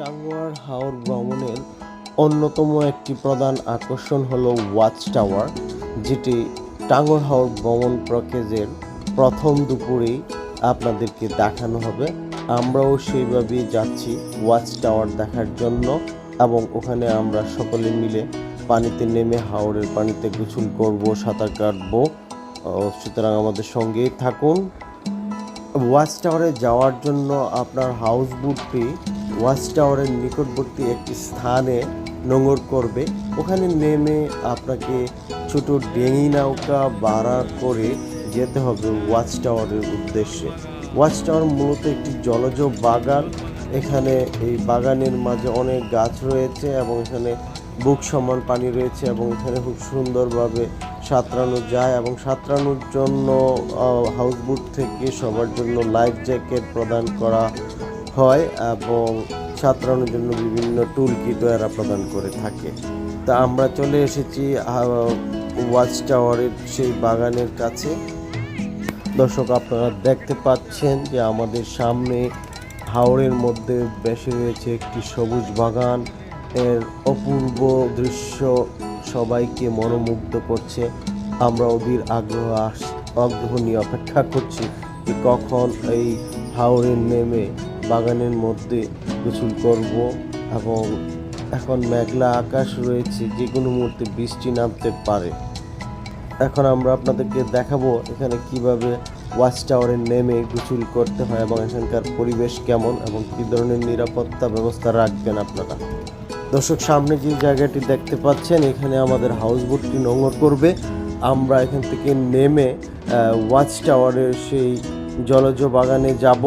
টাঙ্গুয়ার হাওর ভ্রমণের অন্যতম একটি প্রধান আকর্ষণ হলো ওয়াচ টাওয়ার যেটি টাঙ্গুয়ার হাওর ভ্রমণ প্যাকেজের প্রথম দুপুরেই আপনাদেরকে দেখানো হবে। আমরাও সেইভাবেই যাচ্ছি ওয়াচ টাওয়ার দেখার জন্য এবং ওখানে আমরা সকলে মিলে পানিতে নেমে হাওরের পানিতে গোসল করব, সাঁতার কাটবো সুতরাং আমাদের সঙ্গেই থাকুন। ওয়াচ টাওয়ারে যাওয়ার জন্য আপনার হাউস বুটটি ওয়াচ টাওয়ারের নিকটবর্তী একটি স্থানে নোঙর করবে। ওখানে নেমে আপনাকে ছোট ডেঙি নৌকা ভাড়া করে যেতে হবে ওয়াচ টাওয়ারের উদ্দেশ্যে। ওয়াচ টাওয়ার মূলত একটি জলজ বাগান। এখানে এই বাগানের মাঝে অনেক গাছ রয়েছে এবং এখানে বুক সমান পানি রয়েছে এবং এখানে খুব সুন্দরভাবে সাঁতরানো যায় এবং সাঁতরানোর জন্য হাউসবোট থেকে সবার জন্য লাইফ জ্যাকেট প্রদান করা হয় এবং সাঁতরানোর জন্য বিভিন্ন টুল কিটও এরা প্রদান করে থাকে। তা আমরা চলে এসেছি ওয়াচ টাওয়ারের সেই বাগানের কাছে। দর্শক, আপনারা দেখতে পাচ্ছেন যে আমাদের সামনে হাওড়ের মধ্যে বেশি রয়েছে একটি সবুজ বাগান। এর অপূর্ব দৃশ্য সবাইকে মনোমুগ্ধ করছে। আমরা অধীর আগ্রহ আস- আগ্রহ নিয়ে অপেক্ষা করছি যে কখন এই হাওড়ের নেমে বাগানের মধ্যে গোসল করব এবং এখন মেঘলা আকাশ রয়েছে, যে কোনো মুহূর্তে বৃষ্টি নামতে পারে। এখন আমরা আপনাদেরকে দেখাবো এখানে কীভাবে ওয়াচ টাওয়ারে নেমে গোসল করতে হয় এবং এখানকার পরিবেশ কেমন এবং কী ধরনের নিরাপত্তা ব্যবস্থা রাখবেন আপনারা। দর্শক, সামনে যে জায়গাটি দেখতে পাচ্ছেন, এখানে আমাদের হাউস বোটটি নোংর করবে। আমরা এখান থেকে নেমে ওয়াচ টাওয়ারের সেই জলজ বাগানে যাব।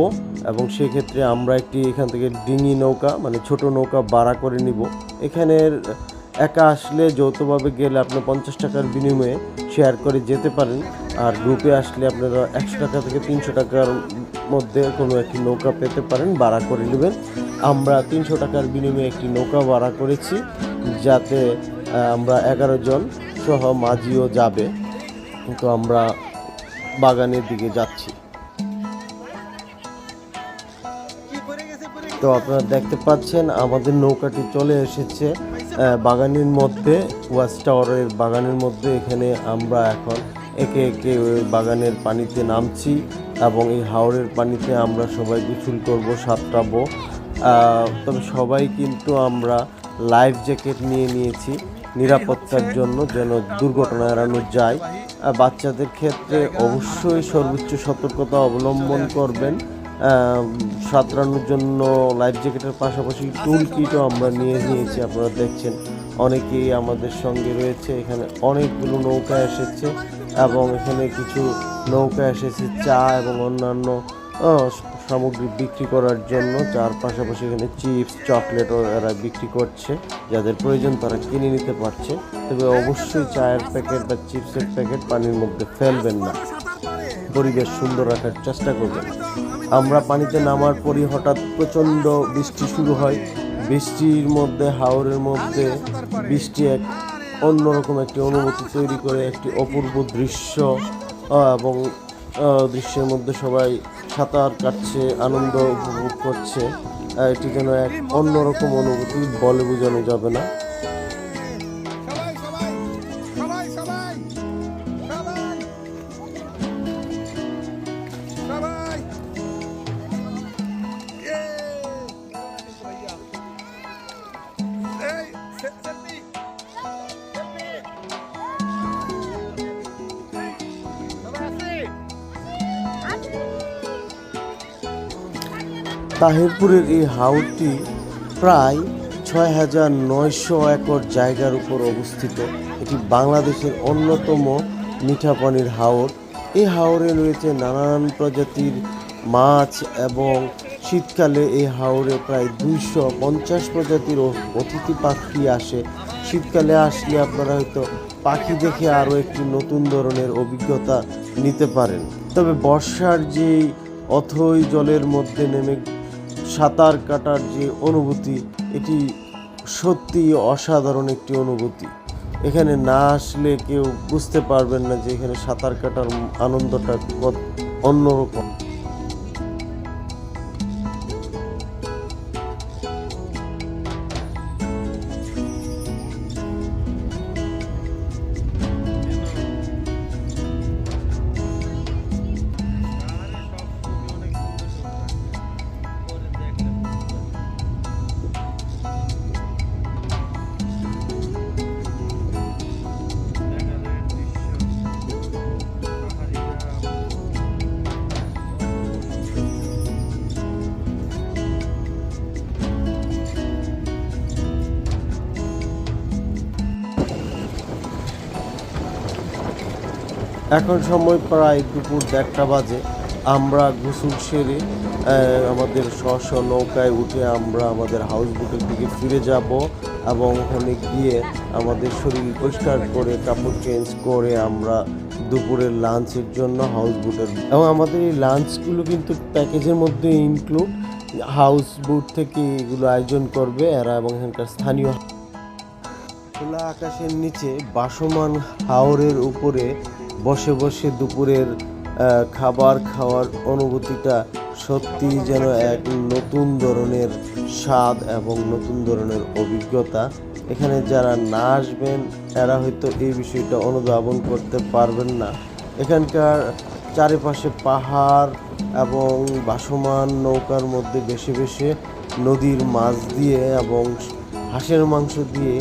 এবং সেক্ষেত্রে আমরা একটি এখান থেকে ডিঙি নৌকা মানে ছোট নৌকা ভাড়া করে নিব। এখানের একা আসলে যৌথভাবে গেলে আপনি পঞ্চাশ টাকার বিনিময়ে শেয়ার করে যেতে পারেন। আর গ্রুপে আসলে আপনারা একশো টাকা থেকে তিনশো টাকার মধ্যে কোনো একটি নৌকা পেতে পারেন, ভাড়া করে নেবেন। আমরা তিনশো টাকার বিনিময়ে একটি নৌকা ভাড়া করেছি, যাতে আমরা এগারো জন সহ মাঝিও যাবে। তো আমরা বাগানের দিকে যাচ্ছি। তো আপনারা দেখতে পাচ্ছেন, আমাদের নৌকাটি চলে এসেছে বাগানের মধ্যে ওয়াচ টাওয়ারের বাগানের মধ্যে। এখানে আমরা এখন একে একে বাগানের পানিতে নামছি এবং এই হাওড়ের পানিতে আমরা সবাই গোসল করব, সাঁতরাবো। তবে সবাই কিন্তু আমরা লাইফ জ্যাকেট নিয়ে নিয়েছি নিরাপত্তার জন্য, যেন দুর্ঘটনা এড়ানো যায়। বাচ্চাদের ক্ষেত্রে অবশ্যই সর্বোচ্চ সতর্কতা অবলম্বন করবেন। সাঁতরানোর জন্য লাইফ জ্যাকেটের পাশাপাশি টুল কিটও আমরা নিয়ে নিয়েছি, আপনারা দেখছেন। অনেকেই আমাদের সঙ্গে রয়েছে, এখানে অনেকগুলো নৌকা এসেছে এবং এখানে কিছু নৌকা এসেছে, চা এবং অন্যান্য সামগ্রী বিক্রি করার জন্য। যার পাশাপাশি এখানে চিপস চকলেটও এরা বিক্রি করছে। যাদের প্রয়োজন তারা কিনে নিতে পারছে। তবে অবশ্যই চায়ের প্যাকেট বা চিপসের প্যাকেট পানির মধ্যে ফেলবেন না। পরিবেশ সুন্দর রাখার চেষ্টা করবেন। আমরা পানিতে নামার পরই হঠাৎ প্রচণ্ড বৃষ্টি শুরু হয়। বৃষ্টির মধ্যে, হাওরের মধ্যে বৃষ্টি এক অন্যরকম একটি অনুভূতি তৈরি করে, একটি অপূর্ব দৃশ্য এবং দৃশ্যের মধ্যে সবাই সাঁতার কাটছে, আনন্দ উপভোগ করছে। এটি যেন এক অন্যরকম অনুভূতি, বলে বোঝানো যাবে না। তাহিরপুরের এই হাওরটি প্রায় ছয় হাজার নয়শো একর জায়গার উপর অবস্থিত। এটি বাংলাদেশের অন্যতম মিঠা পানির হাওর। এই হাওরে রয়েছে নানান প্রজাতির মাছ এবং শীতকালে এই হাওরে প্রায় দুইশো পঞ্চাশ প্রজাতির অতিথি পাখি আসে। শীতকালে আসলে আপনারা হয়তো পাখি দেখে আরও একটি নতুন ধরনের অভিজ্ঞতা নিতে পারেন। তবে বর্ষার যে অথই জলের মধ্যে নেমে সাঁতার কাটার যে অনুভূতি, এটি সত্যি অসাধারণ একটি অনুভূতি। এখানে না আসলে কেউ বুঝতে পারবেন না যে এখানে সাঁতার কাটার আনন্দটা কত অন্যরকম। এখন সময় প্রায় দুপুর দেড়টা বাজে। আমরা গোসল সেরে আমাদের স্ব নৌকায় উঠে আমরা আমাদের হাউস বোটের দিকে ফিরে যাব এবং ওখানে গিয়ে আমাদের শরীর পরিষ্কার করে, কাপড় চেঞ্জ করে আমরা দুপুরের লাঞ্চের জন্য হাউস বোটের এবং আমাদের এই লাঞ্চগুলো কিন্তু প্যাকেজের মধ্যে ইনক্লুড হাউস বোট থেকে এগুলো আয়োজন করবে এরা এবং এখানকার স্থানীয়। খোলা আকাশের নিচে বাসমান হাওরের উপরে বসে বসে দুপুরের খাবার খাওয়ার অনুভূতিটা সত্যি যেন এক নতুন ধরনের স্বাদ এবং নতুন ধরনের অভিজ্ঞতা। এখানে যারা না আসবেন, এরা হয়তো এই বিষয়টা অনুধাবন করতে পারবেন না। এখানকার চারিপাশে পাহাড় এবং বাসমান নৌকার মধ্যে বেশি বেশি নদীর মাছ দিয়ে এবং হাঁসের মাংস দিয়ে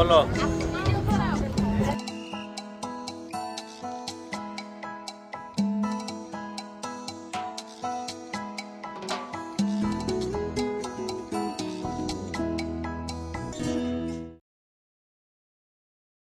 বলো।